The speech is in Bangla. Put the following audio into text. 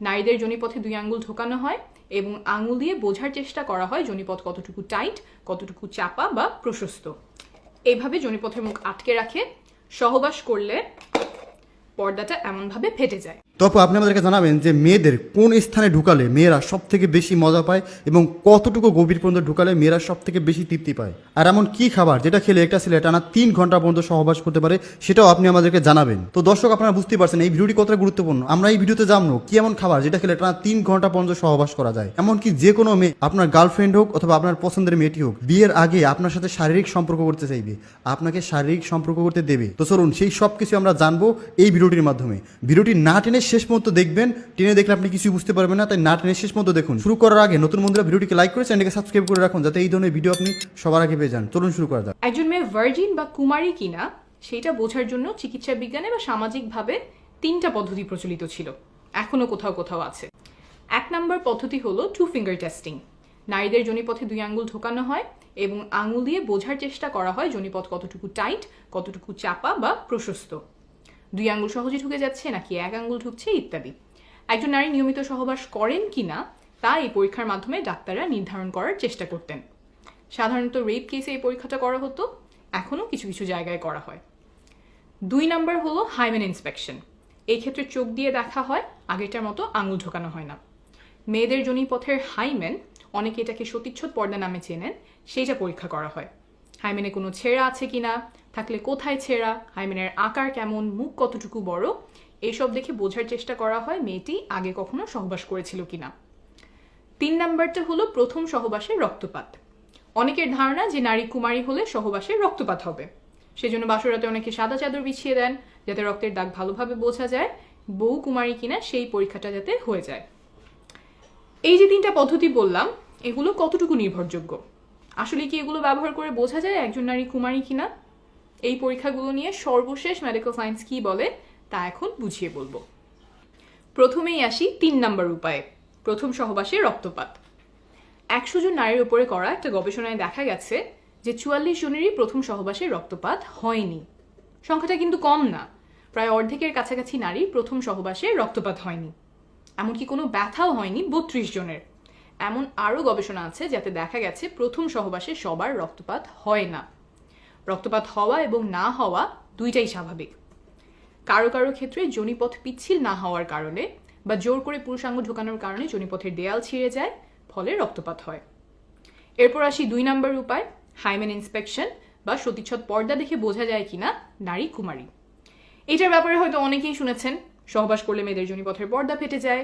নারীদের জনিপথে দুই আঙ্গুল ঢোকানো হয় এবং আঙুল দিয়ে বোঝার চেষ্টা করা হয় জনিপথ কতটুকু টাইট, কতটুকু চাপা বা প্রশস্ত। এভাবে জনিপথের মুখ আটকে রাখে, সহবাস করলে পর্দাটা এমনভাবে ফেটে যায়। তো আপনি আমাদেরকে জানাবেন যে মেয়েদের কোন স্থানে ঢুকালে মেয়েরা সব থেকে বেশি মজা পায় এবং কতটুকু গভীর পর্যন্ত ঢুকালে মেয়েরা সব থেকে বেশি তৃপ্তি পায়? আর এমন কি খাবার যেটা খেলে একটা ছেলে টানা তিন ঘণ্টা পর্যন্ত সহবাস করতে পারে, সেটাও আপনি আমাদেরকে জানাবেন। তো দর্শক, আপনারা বুঝতে পারছেন এই ভিডিওটি কতটা গুরুত্বপূর্ণ। আমরা এই ভিডিওতে জানব কি এমন খাবার যেটা খেলে টানা তিন ঘণ্টা পর্যন্ত সহবাস করা যায়। এমনকি যে কোনো মেয়ে, আপনার গার্লফ্রেন্ড হোক অথবা আপনার পছন্দের মেয়েটি হোক, বিয়ের আগে আপনার সাথে শারীরিক সম্পর্ক করতে চাইবে, আপনাকে শারীরিক সম্পর্ক করতে দেবে। তো চলুন সেই সব কিছু আমরা জানব এই ভিডিওটির মাধ্যমে। ভিডিওটি না টেনে শেষ পর্যন্ত দেখবেন, টেনে দেখলে আপনি কিছুই বুঝতে পারবেন না, তাই না টেনে শেষ পর্যন্ত দেখুন। শুরু করার আগে নতুন বন্ধুরা ভিডিওটিকে লাইক করে চ্যানেলকে সাবস্ক্রাইব করে রাখুন, যাতে এই ধরনের ভিডিও আপনি সবার আগে পেয়ে যান। চলুন শুরু করা যাক। একজন মেয়ে ভার্জিন বা কুমারী কিনা সেটা বোঝার জন্য চিকিৎসা বিজ্ঞানে বা সামাজিকভাবে তিনটা পদ্ধতি প্রচলিত ছিল। এখনও কোথাও কোথাও আছে। এক নম্বর পদ্ধতি হলো টু ফিঙ্গার টেস্টিং নারীদের জনিপথে দুই আঙ্গুল ঢোকানো হয় এবং আঙুল দিয়ে বোঝার চেষ্টা করা হয় জনিপথ কতটুকু টাইট কতটুকু চাপা বা প্রশস্ত। দুই আঙ্গুল সহজে ঢুকে যাচ্ছে নাকি এক আঙ্গুল ঢুকছে ইত্যাদি। একজন নারী নিয়মিত সহবাস করেন কিনা তা এই পরীক্ষার মাধ্যমে ডাক্তাররা নির্ধারণ করার চেষ্টা করতেন। সাধারণত রেপ কেসে এই পরীক্ষাটা করা হতো এখনও কিছু কিছু জায়গায় করা হয়। দুই নাম্বার হলো হাইমেন ইন্সপেকশন এই ক্ষেত্রে চোখ দিয়ে দেখা হয়, আগেরটার মতো আঙুল ঢোকানো হয় না। মেয়েদের জনিপথের হাইমেন অনেকে এটাকে সতীচ্ছদ পর্দা নামে চেনেন, সেইটা পরীক্ষা করা হয়। হাইমেনে কোনো ছেঁড়া আছে কিনা থাকলে কোথায় ছেঁড়া, হাইমেনের আকার কেমন, মুখ কতটুকু বড় এইসব দেখে বোঝার চেষ্টা করা হয় মেয়েটি আগে কখনো সহবাস করেছিল কিনা। তিন নাম্বারটা হলো প্রথম সহবাসের রক্তপাত। অনেকের ধারণা যে নারী কুমারী হলে সহবাসে রক্তপাত হবে। সেজন্য বাসরাতে অনেকে সাদা চাদর বিছিয়ে দেন, যাতে রক্তের দাগ ভালোভাবে বোঝা যায়, বউ কুমারী কিনা সেই পরীক্ষাটা যাতে হয়ে যায়। এই যে তিনটা পদ্ধতি বললাম, এগুলো কতটুকু নির্ভরযোগ্য? আসলে কি এগুলো ব্যবহার করে বোঝা যায় একজন নারী কুমারী কিনা? এই পরীক্ষাগুলো নিয়ে সর্বশেষ মেডিকেল সায়েন্স কি বলে, তা এখন বুঝিয়ে বলব। প্রথমেই আসি তিন নাম্বার উপায়ে। প্রথম সহবাসে রক্তপাত। একশো জন নারীর উপরে করা একটা গবেষণায় দেখা গেছে যে চুয়াল্লিশ জনেরই প্রথম সহবাসে রক্তপাত হয়নি। সংখ্যাটা কিন্তু কম না। প্রায় অর্ধেকের কাছাকাছি নারী প্রথম সহবাসে রক্তপাত হয়নি। এমনকি কোনো ব্যথাও হয়নি বত্রিশ জনের। এমন আরও গবেষণা আছে যাতে দেখা গেছে প্রথম সহবাসে সবার রক্তপাত হয় না। রক্তপাত হওয়া এবং না হওয়া দুইটাই স্বাভাবিক। কারও কারও ক্ষেত্রে জনিপথ পিচ্ছিল না হওয়ার কারণে বা জোর করে পুরুষাঙ্গ ঢোকানোর কারণে জনিপথের দেয়াল ছিঁড়ে যায়, ফলে রক্তপাত হয়। এরপর আসি দুই নম্বর উপায় হাইমেন ইন্সপেকশন বা সতীচ্ছদ পর্দা দেখে বোঝা যায় কিনা নারী কুমারী। এটার ব্যাপারে হয়তো অনেকেই শুনেছেন, সহবাস করলে মেয়েদের জনিপথের পর্দা ফেটে যায়